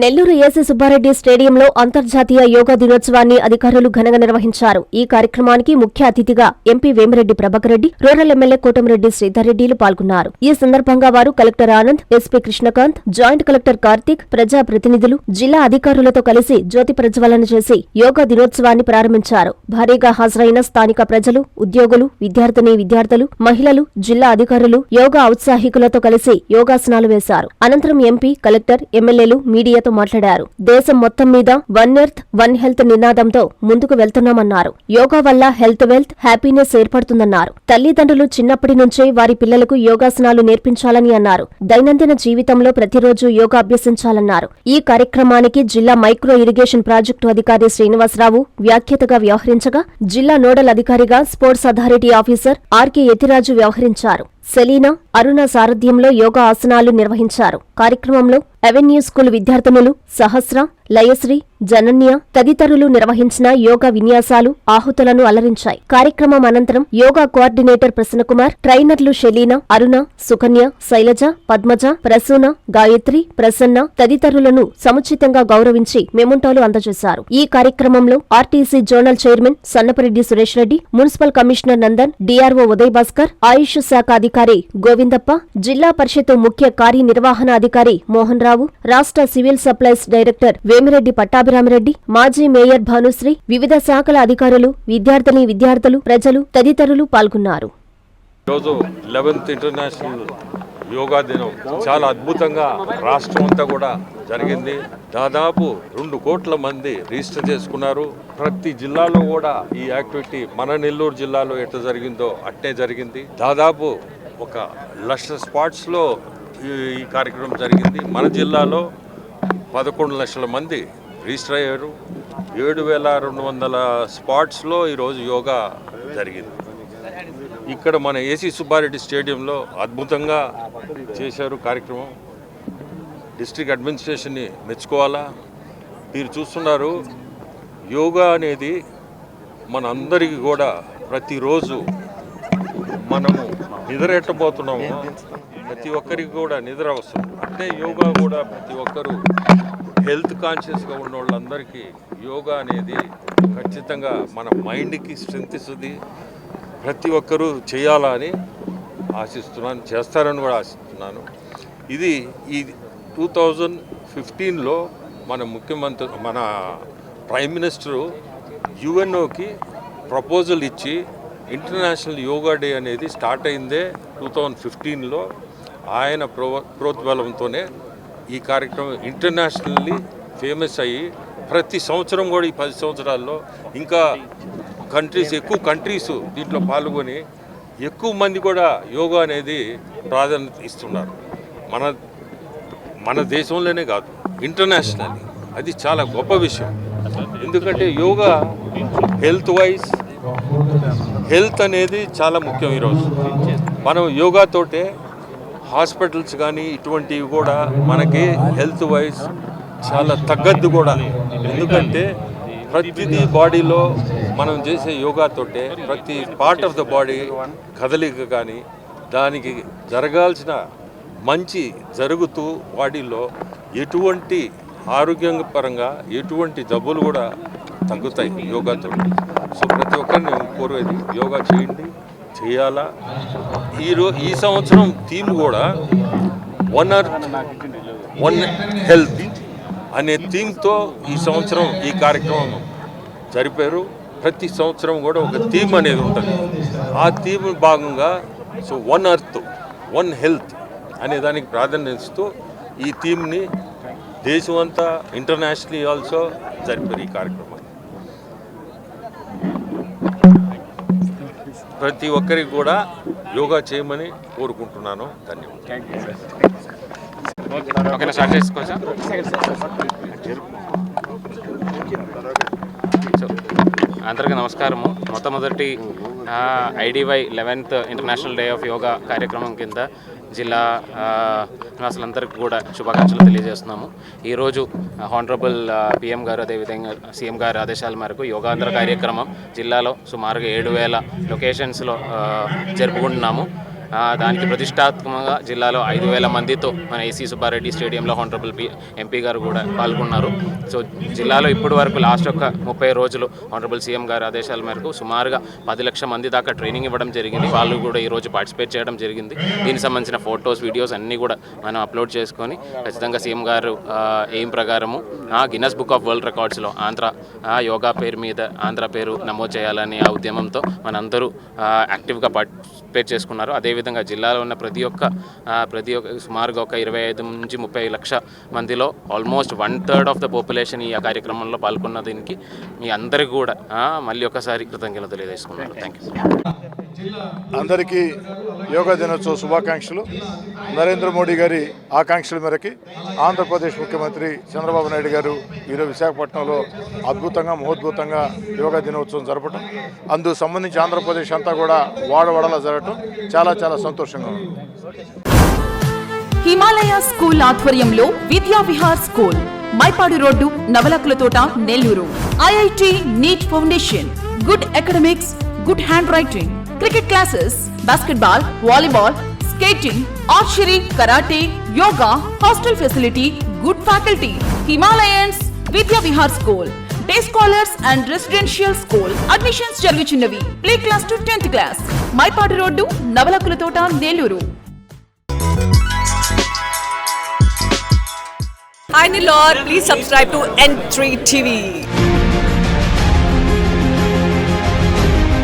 Nellore AC Subbareddy స్టేడియంలో అంతర్జాతీయ యోగా దినోత్సవాన్ని అధికారులు ఘనంగా నిర్వహించారు. ఈ కార్యక్రమానికి ముఖ్య అతిథిగా MP Vemireddy Prabhakar Reddy rural MLA Kotamreddy శ్రీధర్రెడ్డిలు పాల్గొన్నారు. ఈ సందర్భంగా వారు collector Anand SP Krishnakanth joint collector Karthik ప్రజా ప్రతినిధులు జిల్లా అధికారులతో కలిసి జ్యోతి ప్రజ్వలన చేసి యోగా దినోత్సవాన్ని ప్రారంభించారు. భారీగా హాజరైన స్థానిక ప్రజలు ఉద్యోగులు విద్యార్థిని విద్యార్థులు మహిళలు జిల్లా అధికారులు యోగా ఔత్సాహికులతో కలిసి యోగాసనాలు వేశారు. అనంతరం ఎంపీ కలెక్టర్ ఎమ్మెల్యేలు మీడియాతో మాట్లాడారు. దేశం మొత్తం మీద వన్ ఎర్త్ వన్ హెల్త్ నినాదంతో ముందుకు వెళ్తున్నామన్నారు. యోగా వల్ల హెల్త్ వెల్త్ హ్యాపీనెస్ ఏర్పడుతుందన్నారు. తల్లిదండ్రులు చిన్నప్పటి నుంచే వారి పిల్లలకు యోగాసనాలు నేర్పించాలని అన్నారు. దైనందిన జీవితంలో ప్రతిరోజు యోగా అభ్యసించాలన్నారు. ఈ కార్యక్రమానికి జిల్లా మైక్రో ఇరిగేషన్ ప్రాజెక్టు అధికారి శ్రీనివాసరావు వ్యాఖ్యతగా వ్యవహరించగా జిల్లా నోడల్ అధికారిగా sports authority officer RK Yathiraju వ్యవహరించారు. సెలీనా అరుణ సారథ్యంలో యోగా ఆసనాలు నిర్వహించారు. కార్యక్రమంలో అవెన్యూ స్కూల్ విద్యార్థినులు సహస్ర లయశ్రీ జనన్య తదితరులు నిర్వహించిన యోగా విన్యాసాలు ఆహుతులను అలరించాయి. కార్యక్రమం అనంతరం యోగా కోఆర్డినేటర్ ప్రసన్నకుమార్ ట్రైనర్లు షెలీనా అరుణ సుకన్య శైలజ పద్మజ ప్రసూన గాయత్రి ప్రసన్న తదితరులను సముచితంగా గౌరవించి మెముంటాలు అందజేశారు. ఈ కార్యక్రమంలో RTC zonal chairman Sannapareddy Suresh Reddy municipal commissioner Nandan DRO Uday Bhaskar AYUSH శాఖ అధికారి గోవిందప్ప జిల్లా పరిషత్ ముఖ్య కార్యనిర్వహణాధికారి మోహన్ రావు రాష్ట్ర civil supplies director Vemireddy Pattabhiramireddy మాజీ మేయర్ భానుశ్రీ వివిధ శాఖల అధికారులు విద్యార్థిని విద్యార్థులు ప్రజలు తదితరులు పాల్గొన్నారు. ఈరోజు లెవెన్త్ ఇంటర్నేషనల్ యోగా దినం. చాలా అద్భుతంగా రాష్ట్రం అంతా కూడా జరిగింది. దాదాపు రెండు కోట్ల మంది రిజిస్టర్ చేసుకున్నారు. ప్రతి జిల్లాలో కూడా ఈ యాక్టివిటీ మన నెల్లూరు జిల్లాలో ఎట్లా జరిగిందో అట్టే జరిగింది. దాదాపు ఒక లక్ష స్పాట్స్లో ఈ కార్యక్రమం జరిగింది. మన జిల్లాలో పదకొండు లక్షల మంది రిజిస్టర్ అయ్యారు. ఏడు వేల రెండు వందల స్పాట్స్లో ఈరోజు యోగా జరిగింది. ఇక్కడ మన ఏసీ సుబ్బారెడ్డి స్టేడియంలో అద్భుతంగా చేశారు కార్యక్రమం. డిస్ట్రిక్ట్ అడ్మినిస్ట్రేషన్ని మెచ్చుకోవాలా? మీరు చూస్తున్నారు యోగా అనేది మన అందరికీ కూడా ప్రతిరోజు మనము నిద్ర ఎట్టబోతున్నాము ప్రతి ఒక్కరికి కూడా నిద్ర అవసరం. అంటే యోగా కూడా ప్రతి ఒక్కరూ హెల్త్ కాన్షియస్గా ఉన్న వాళ్ళందరికీ యోగా అనేది ఖచ్చితంగా మన మైండ్కి స్ట్రెంత్ ఇస్తుంది. ప్రతి ఒక్కరూ చేయాలా అని ఆశిస్తున్నాను చేస్తారని కూడా ఆశిస్తున్నాను. ఇది ఈ టూ థౌజండ్ ఫిఫ్టీన్లో మన ముఖ్యమంత్రి మన ప్రైమ్ మినిస్టరు యుఎన్ఓకి ప్రపోజల్ ఇచ్చి ఇంటర్నేషనల్ యోగా డే అనేది స్టార్ట్ అయిందే టూ థౌజండ్ ఫిఫ్టీన్లో ఆయన ప్రో ప్రోద్బలంతోనే ఈ కార్యక్రమం ఇంటర్నేషనల్లీ ఫేమస్ అయ్యి ప్రతి సంవత్సరం కూడా ఈ పది సంవత్సరాల్లో ఇంకా కంట్రీస్ ఎక్కువ కంట్రీస్ దీంట్లో పాల్గొని ఎక్కువ మంది కూడా యోగా అనేది ప్రాధాన్యత ఇస్తున్నారు. మన మన దేశంలోనే కాదు ఇంటర్నేషనల్ అది చాలా గొప్ప విషయం. ఎందుకంటే యోగా హెల్త్ వైజ్ హెల్త్ అనేది చాలా ముఖ్యం ఈరోజు మనం యోగాతోటే హాస్పిటల్స్ కానీ ఇటువంటివి కూడా మనకి హెల్త్ వైజ్ చాలా తగ్గద్దు కూడా. ఎందుకంటే ప్రతిదీ బాడీలో మనం చేసే యోగాతోటే ప్రతి పార్ట్ ఆఫ్ ద బాడీ కదలిక కానీ దానికి జరగాల్సిన మంచి జరుగుతూ బాడీలో ఎటువంటి ఆరోగ్యపరంగా ఎటువంటి జబ్బులు కూడా తగ్గుతాయి యోగాతో సో ప్రతి ఒక్కరిని కోరేది యోగా చేయండి చేయాలా? ఈరోజు ఈ సంవత్సరం థీమ్ కూడా వన్ అర్త్ వన్ హెల్త్ అనే థీమ్తో ఈ సంవత్సరం ఈ కార్యక్రమం జరిపారు. ప్రతి సంవత్సరం కూడా ఒక థీమ్ అనేది ఉంటుంది. ఆ థీమ్ భాగంగా so one earth one health అనే దానికి ప్రాధాన్యత ఇస్తూ ఈ థీమ్ని దేశం అంతా ఆల్సో జరిపారు ఈ కార్యక్రమం. ప్రతి ఒక్కరికి కూడా యోగా చేయమని కోరుకుంటున్నాను. ధన్యవాదాలు. అందరికీ నమస్కారము. మొట్టమొదటి IDY eleventh international day of yoga కార్యక్రమం కింద జిల్లా నివాసులందరికీ కూడా శుభాకాంక్షలు తెలియజేస్తున్నాము. ఈరోజు హానరబుల్ పిఎం గారు అదేవిధంగా సీఎం గారి ఆదేశాల మేరకు యోగాంధ్ర కార్యక్రమం జిల్లాలో సుమారుగా ఏడు వేల లొకేషన్స్లో జరుపుకుంటున్నాము. దానికి ప్రతిష్టాత్మకంగా జిల్లాలో ఐదు వేల మందితో మన ఏసీ సుబ్బారెడ్డి స్టేడియంలో హానరబుల్ పి ఎంపీ గారు కూడా పాల్గొన్నారు. సో జిల్లాలో ఇప్పటి వరకు లాస్ట్ ఒక ముప్పై రోజులు హానరబుల్ సీఎం గారి ఆదేశాల మేరకు సుమారుగా పది లక్షల మంది దాకా ట్రైనింగ్ ఇవ్వడం జరిగింది. వాళ్ళు కూడా ఈరోజు పార్టిసిపేట్ చేయడం జరిగింది. దీనికి సంబంధించిన ఫొటోస్ వీడియోస్ అన్నీ కూడా మనం అప్లోడ్ చేసుకొని ఖచ్చితంగా సీఎం గారు ఎయిమ్ ప్రకారము ఆ గిన్నెస్ బుక్ ఆఫ్ వరల్డ్ రికార్డ్స్లో ఆంధ్ర ఆ, యోగా పేరు మీద ఆంధ్ర పేరు నమోదు చేయాలని ఆ ఉద్యమంతో మనందరూ యాక్టివ్గా యాక్టివ్గా పార్టిసిపేట్ చేసుకున్నారు. అదేవిధంగా జిల్లాలో ఉన్న ప్రతి ఒక్క ప్రతి ఒక్క సుమారుగా ఒక ఇరవై ఐదు నుంచి ముప్పై లక్ష మందిలో almost one third of the population ఈ కార్యక్రమంలో పాల్గొన్న దీనికి మీ అందరికీ కూడా ఆ, మళ్ళీ ఒకసారి కృతజ్ఞతలు తెలియజేసుకున్నాను. థ్యాంక్ యూ అందరికీ యోగా దినోత్సవ శుభాకాంక్షలు. నరేంద్ర మోడీ గారి ఆకాంక్షల మేరకి ఆంధ్రప్రదేశ్ ముఖ్యమంత్రి చంద్రబాబు నాయుడు గారు ఈరోజు విశాఖపట్నంలో అద్భుతంగా మహోద్భుతంగా యోగా దినోత్సవం జరపడం అందుకు సంబంధించి ఆంధ్రప్రదేశ్ అంతా కూడా వాడవడలా జరగటం చాలా చాలా సంతోషంగా ఉంది. హిమాలయ స్కూల్ ఆధ్వర్యంలో Vidya Vihar school Mypadu road Navalakula Thota Nellore. IIT NEET foundation good academics good handwriting cricket classes basketball volleyball skating archery karate yoga hostel facility good faculty Himalayans Vidya Vihar school day scholars and residential school admissions జరుగుచున్నవి. Play class to tenth class Mypadu road Navalakula Thota Nellore. Hi Nilor, please subscribe to N3 TV.